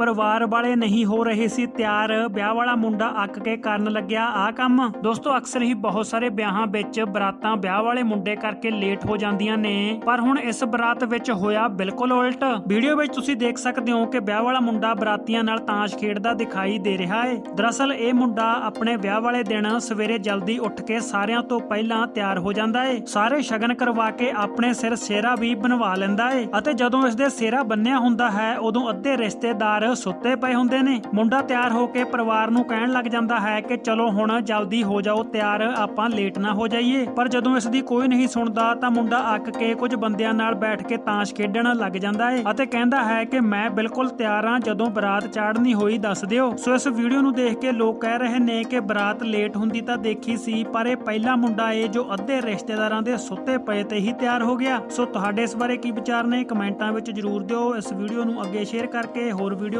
ਪਰਿਵਾਰ ਵਾਲੇ ਨਹੀਂ ਹੋ ਰਹੇ ਸੀ ਤਿਆਰ। ਵਿਆਹ ਵਾਲਾ ਮੁੰਡਾ ਅੱਕ ਕੇ ਕਰਨ ਲੱਗਿਆ। ਆ ਕੰਮ? ਦੋਸਤੋ, ਅਕਸਰ ਹੀ ਬਹੁਤ ਸਾਰੇ ਵਿਆਹਾਂ ਵਿੱਚ ਬਰਾਤਾਂ ਵਿਆਹ ਵਾਲੇ ਮੁੰਡੇ ਕਰਕੇ ਲੇਟ ਹੋ ਜਾਂਦੀਆਂ ਨੇ। ਪਰ ਹੁਣ ਇਸ ਬਰਾਤ ਵਿੱਚ ਹੋਇਆ ਬਿਲਕੁਲ ਉਲਟ। ਵੀਡੀਓ ਵਿੱਚ ਤੁਸੀਂ ਦੇਖ ਸਕਦੇ ਹੋ ਕਿ ਵਿਆਹ ਵਾਲਾ ਮੁੰਡਾ ਬਰਾਤੀਆਂ ਨਾਲ ਤਾਸ਼ ਖੇਡਦਾ ਦਿਖਾਈ ਦੇ ਰਿਹਾ ਹੈ ਦਰਅਸਲ, ਇਹ ਮੁੰਡਾ ਆਪਣੇ ਵਿਆਹ ਵਾਲੇ ਦਿਨ ਸਵੇਰੇ ਜਲਦੀ ਉੱਠ ਕੇ ਸਾਰਿਆਂ ਤੋਂ ਪਹਿਲਾਂ ਤਿਆਰ ਹੋ ਜਾਂਦਾ ਹੈ ਸਾਰੇ ਸ਼ਗਨ ਕਰਵਾ ਕੇ ਆਪਣੇ ਸਿਰ ਸੇਰਾ ਵੀ ਬਣਵਾ ਲੈਂਦਾ ਹੈ ਅਤੇ ਜਦੋਂ ਇਸ ਦੇ ਸੇਰਾ ਬੰਨਿਆ ਹੁੰਦਾ ਹੈ, ਉਦੋਂ ਅੱਧੇ ਰਿਸ਼ਤੇਦਾਰ ਸੁੱਤੇ ਪਏ ਹੁੰਦੇ ਨੇ। ਮੁੰਡਾ ਤਿਆਰ ਹੋ ਕੇ ਪਰਿਵਾਰ ਨੂੰ ਕਹਿਣ ਲੱਗ ਜਾਂਦਾ ਹੈ ਕਿ ਚਲੋ ਹੁਣ ਜਲਦੀ ਹੋ ਜਾਓ, ਤਿਆਰ ਆਪਾਂ ਲੇਟ ਨਾ ਹੋ ਜਾਈਏ। ਪਰ ਜਦੋਂ ਇਸ ਦੀ ਕੋਈ ਨਹੀਂ ਸੁਣਦਾ ਤਾਂ ਮੁੰਡਾ ਅੱਕ ਕੇ ਕੁਝ ਬੰਦਿਆਂ ਨਾਲ ਬੈਠ ਕੇ ਤਾਸ਼ ਖੇਡਣ ਲੱਗ ਜਾਂਦਾ ਹੈ ਅਤੇ ਕਹਿੰਦਾ ਹੈ ਕਿ ਮੈਂ ਬਿਲਕੁਲ ਤਿਆਰ ਹਾਂ, ਜਦੋਂ ਬਰਾਤ ਚਾੜਨੀ ਹੋਈ ਦੱਸ ਦਿਓ। ਸੋ ਇਸ ਵੀਡੀਓ ਨੂੰ ਦੇਖ ਕੇ ਲੋਕ ਕਹਿ ਰਹੇ ਨੇ ਕਿ ਬਰਾਤ ਲੇਟ ਹੁੰਦੀ ਤਾਂ ਦੇਖੀ ਸੀ, ਪਰ ਇਹ ਪਹਿਲਾ ਮੁੰਡਾ ਏ ਜੋ ਅੱਧੇ ਰਿਸ਼ਤੇਦਾਰਾਂ ਦੇ ਸੁੱਤੇ ਪਏ ਤੇ ਹੀ ਤਿਆਰ ਹੋ ਗਿਆ। ਸੋ ਤੁਹਾਡੇ ਇਸ ਬਾਰੇ ਕੀ ਵਿਚਾਰ ਨੇ? ਕਮੈਂਟਾਂ ਵਿੱਚ ਜਰੂਰ ਦਿਓ। ਇਸ ਵੀਡੀਓ ਨੂੰ ਅੱਗੇ ਸ਼ੇਅਰ ਕਰਕੇ ਹੋਰ ਵੀਡੀਓ